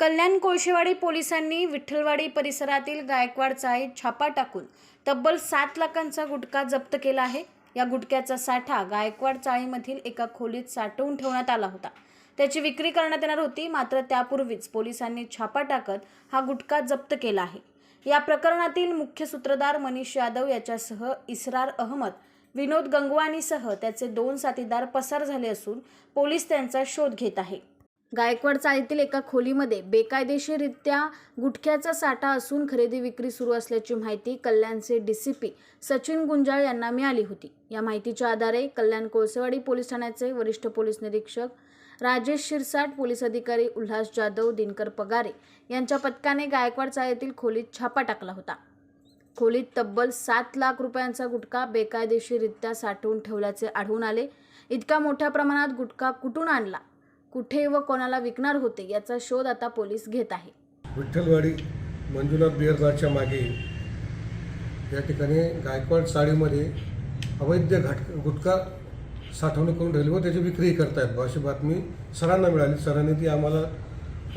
कल्याण कोळशेवाडी पोलिसांनी विठ्ठलवाडी परिसरातील गायकवाड चाळीत छापा टाकून तब्बल सात लाखांचा गुटखा जप्त केला आहे. या गुटख्याचा साठा गायकवाड चाळीमधील एका खोलीत साठवून ठेवण्यात आला होता. त्याची विक्री करण्यात येणार होती मात्र त्यापूर्वीच पोलिसांनी छापा टाकत हा गुटखा जप्त केला आहे. या प्रकरणातील मुख्य सूत्रधार मनीष यादव याच्यासह इसरार अहमद विनोद गंगवानीसह त्याचे दोन साथीदार पसार झाले असून पोलीस त्यांचा शोध घेत आहे. गायकवाड चाळीतील एका खोलीमध्ये बेकायदेशीररित्या गुटख्याचा साठा असून खरेदी विक्री सुरू असल्याची माहिती कल्याणचे डीसीपी सचिन गुंजाळ यांना मिळाली होती. या माहितीच्या आधारे कल्याण कोळसेवाडी पोलीस ठाण्याचे वरिष्ठ पोलीस निरीक्षक राजेश शिरसाट पोलीस अधिकारी उल्हास जाधव दिनकर पगारे यांच्या पथकाने गायकवाड चाळीतील खोलीत छापा टाकला होता. खोलीत तब्बल सात लाख रुपयांचा गुटखा बेकायदेशीररित्या साठवून ठेवल्याचे आढळून आले. इतका मोठ्या प्रमाणात गुटखा कुठून आणला? कुठे व कोणाला विकणार होते याचा शोध आता पोलीस घेत आहे. विठ्ठलवाडी मंजुनाथ बिअरबारच्या मागे या ठिकाणी गायकवाड साडीमध्ये अवैध घाट गुटखा साठवणूक करून ठेवली व त्याची विक्री करतायत. अशी बातमी सरांना मिळाली. सरांनी ती आम्हाला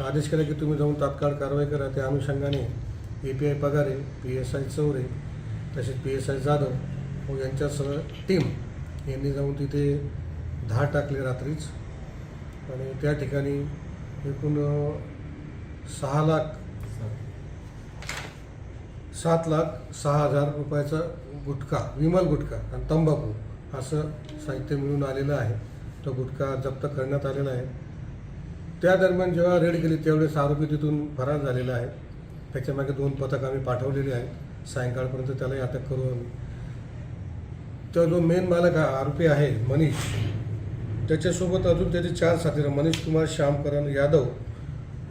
आदेश केला की तुम्ही जाऊन तात्काळ कारवाई करा. त्या अनुषंगाने A P I Pagare P S I Chaure तसेच पी एस आय जाधव व यांच्यासह टीम यांनी जाऊन तिथे धाड टाकली रात्रीच. आणि त्या ठिकाणी एकूण सहा लाख सात लाख सहा हजार रुपयाचा गुटखा विमल गुटखा आणि तंबाखू असं साहित्य मिळून आलेलं आहे. तो गुटखा जप्त करण्यात आलेला आहे. त्या दरम्यान जेव्हा रेड केली त्यावेळेस आरोपी तिथून फरार झालेला आहे. त्याच्यामागे दोन पथक आम्ही पाठवलेले आहेत. सायंकाळपर्यंत त्यालाही अटक करू आम्ही. तर जो मेन मालक आरोपी आहे मनीष त्याच्यासोबत अजून त्याचे चार साथीदार मनीष कुमार श्यामकरण यादव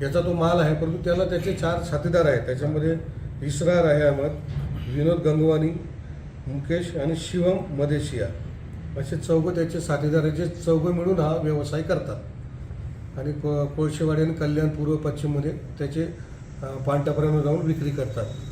याचा तो माल आहे परंतु त्याला त्याचे चार साथीदार आहेत. त्याच्यामध्ये इसरार आहे अहमद विनोद गंगवानी मुकेश आणि शिवम मदेशिया. असे चौघं त्याचे साथीदार आहेत जे चौघं मिळून हा व्यवसाय करतात. आणि को कोळशेवाडी आणि कल्याण पूर्व पश्चिममध्ये त्याचे अं, पांटापर्यंत जाऊन विक्री करतात.